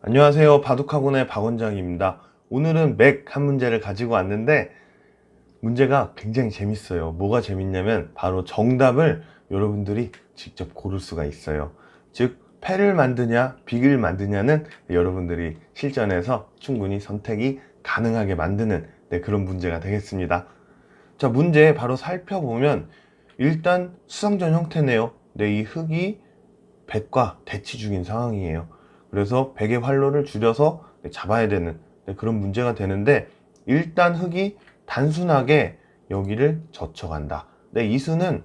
안녕하세요. 바둑학원의 박원장입니다. 오늘은 맥 한 문제를 가지고 왔는데 문제가 굉장히 재밌어요. 뭐가 재밌냐면 바로 정답을 여러분들이 직접 고를 수가 있어요. 즉 패를 만드냐 빅을 만드냐는 여러분들이 실전에서 충분히 선택이 가능하게 만드는 네, 그런 문제가 되겠습니다. 자 문제 바로 살펴보면 일단 수성전 형태네요. 네, 이 흙이 백과 대치 중인 상황이에요. 그래서 백의 활로를 줄여서 잡아야 되는 네, 그런 문제가 되는데 일단 흙이 단순하게 여기를 젖혀간다. 네, 이 수는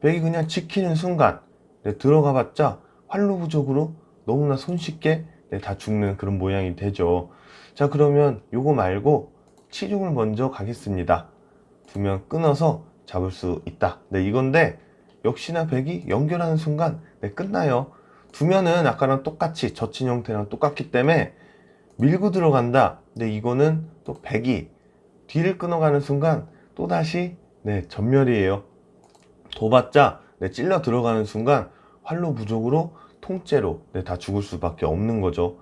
백이 그냥 지키는 순간 네, 들어가 봤자 활로 부족으로 너무나 손쉽게 네, 다 죽는 그런 모양이 되죠. 자 그러면 요거 말고 치중을 먼저 가겠습니다. 두면 끊어서 잡을 수 있다. 네 이건데 역시나 백이 연결하는 순간 네, 끝나요. 두면은 아까랑 똑같이 젖힌 형태랑 똑같기 때문에 밀고 들어간다. 근데 이거는 또 백이 뒤를 끊어가는 순간 또 다시 네 전멸이에요. 도봤자 네, 찔러 들어가는 순간 활로 부족으로 통째로 네, 다 죽을 수밖에 없는 거죠.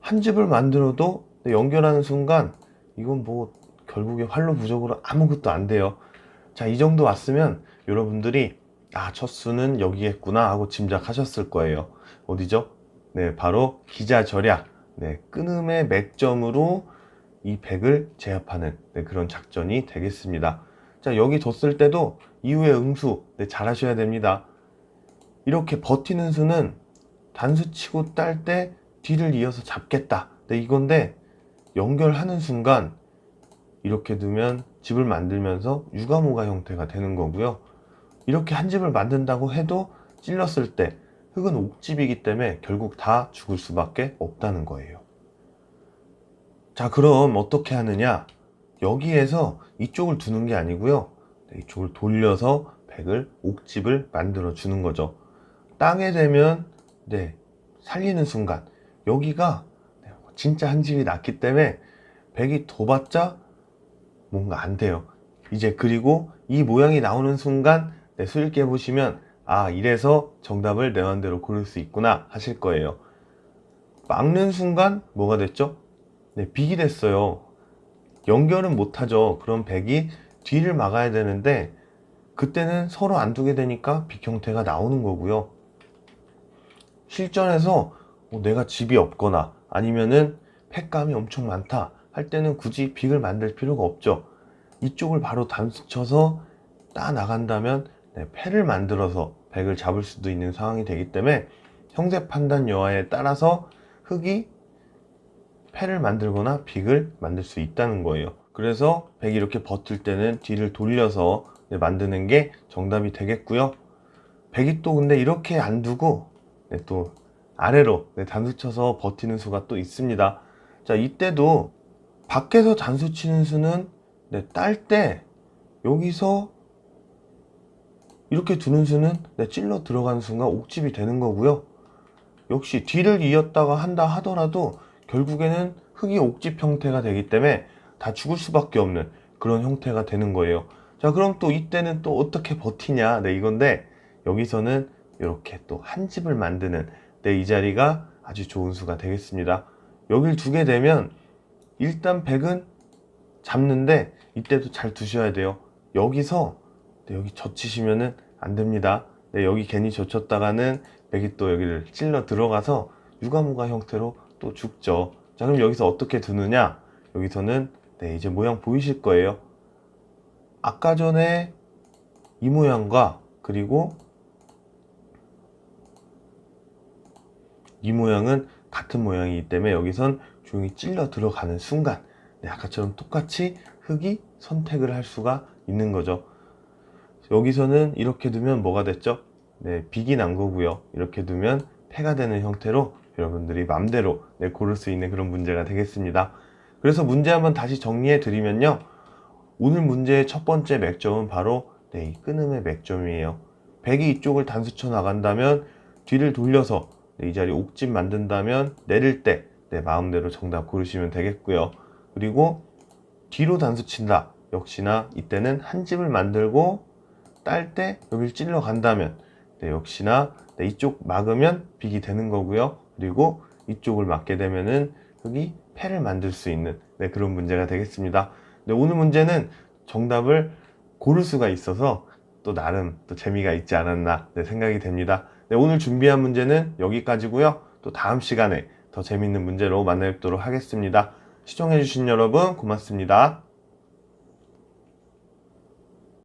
한 집을 만들어도 네, 연결하는 순간 이건 뭐 결국에 활로 부족으로 아무것도 안 돼요. 자, 이 정도 왔으면 여러분들이 아, 첫 수는 여기겠구나 하고 짐작하셨을 거예요. 어디죠? 네, 바로 기자 절약. 네, 끊음의 맥점으로 이 백을 제압하는 네, 그런 작전이 되겠습니다. 자, 여기 뒀을 때도 이후에 응수 네, 잘 하셔야 됩니다. 이렇게 버티는 수는 단수 치고 딸 때 뒤를 이어서 잡겠다. 네, 이건데 연결하는 순간 이렇게 두면 집을 만들면서 유가모가 형태가 되는 거고요. 이렇게 한 집을 만든다고 해도 찔렀을 때 흙은 옥집이기 때문에 결국 다 죽을 수밖에 없다는 거예요. 자, 그럼 어떻게 하느냐? 여기에서 이쪽을 두는 게 아니고요. 네, 이쪽을 돌려서 백을 옥집을 만들어 주는 거죠. 땅에 대면 네, 살리는 순간 여기가 네, 진짜 한 집이 났기 때문에 백이 둬봤자 뭔가 안 돼요. 이제 그리고 이 모양이 나오는 순간 네, 수익해 보시면 아 이래서 정답을 내 맘대로 고를 수 있구나 하실 거예요. 막는 순간 뭐가 됐죠? 네, 빅이 됐어요. 연결은 못하죠. 그럼 백이 뒤를 막아야 되는데 그때는 서로 안 두게 되니까 빅 형태가 나오는 거고요. 실전에서 뭐 내가 집이 없거나 아니면은 팩감이 엄청 많다 할 때는 굳이 빅을 만들 필요가 없죠. 이쪽을 바로 단수 쳐서 따 나간다면 네, 패를 만들어서 백을 잡을 수도 있는 상황이 되기 때문에 형세 판단 여하에 따라서 흙이 패를 만들거나 빅을 만들 수 있다는 거예요. 그래서 백이 이렇게 버틸 때는 뒤를 돌려서 네, 만드는 게 정답이 되겠고요. 백이 또 근데 이렇게 안 두고 네, 또 아래로 네, 단수 쳐서 버티는 수가 또 있습니다. 자 이때도 밖에서 단수 치는 수는 네, 딸 때 여기서 이렇게 두는 수는 네, 찔러 들어가는 순간 옥집이 되는 거고요. 역시 뒤를 이었다가 한다 하더라도 결국에는 흙이 옥집 형태가 되기 때문에 다 죽을 수밖에 없는 그런 형태가 되는 거예요. 자 그럼 또 이때는 또 어떻게 버티냐 네 이건데 여기서는 이렇게 또 한 집을 만드는 네, 이 자리가 아주 좋은 수가 되겠습니다. 여길 두게 되면 일단 백은 잡는데 이때도 잘 두셔야 돼요. 여기서 네, 여기 젖히시면은 안 됩니다. 네, 여기 괜히 젖혔다가는 백이 또 여기를 찔러 들어가서 유가무가 형태로 또 죽죠. 자 그럼 여기서 어떻게 두느냐? 여기서는 네, 이제 모양 보이실 거예요. 아까 전에 이 모양과 그리고 이 모양은 같은 모양이기 때문에 여기선 조용히 찔러 들어가는 순간 네, 아까처럼 똑같이 흙이 선택을 할 수가 있는 거죠. 여기서는 이렇게 두면 뭐가 됐죠? 네, 빅이 난 거고요. 이렇게 두면 패가 되는 형태로 여러분들이 맘대로 네, 고를 수 있는 그런 문제가 되겠습니다. 그래서 문제 한번 다시 정리해 드리면요. 오늘 문제의 첫 번째 맥점은 바로 네, 이 끊음의 맥점이에요. 백이 이쪽을 단수 쳐 나간다면 뒤를 돌려서 네, 이 자리 옥집 만든다면 내릴 때 네, 마음대로 정답 고르시면 되겠고요. 그리고 뒤로 단수 친다. 역시나 이때는 한 집을 만들고 딸 때 여기를 찔러 간다면 네, 역시나 네, 이쪽 막으면 빅이 되는 거고요. 그리고 이쪽을 맞게 되면은 여기 패를 만들 수 있는 네, 그런 문제가 되겠습니다. 네, 오늘 문제는 정답을 고를 수가 있어서 또 나름 또 재미가 있지 않았나 네, 생각이 됩니다. 네, 오늘 준비한 문제는 여기까지고요. 또 다음 시간에 더 재밌는 문제로 만나 뵙도록 하겠습니다. 시청해주신 여러분 고맙습니다.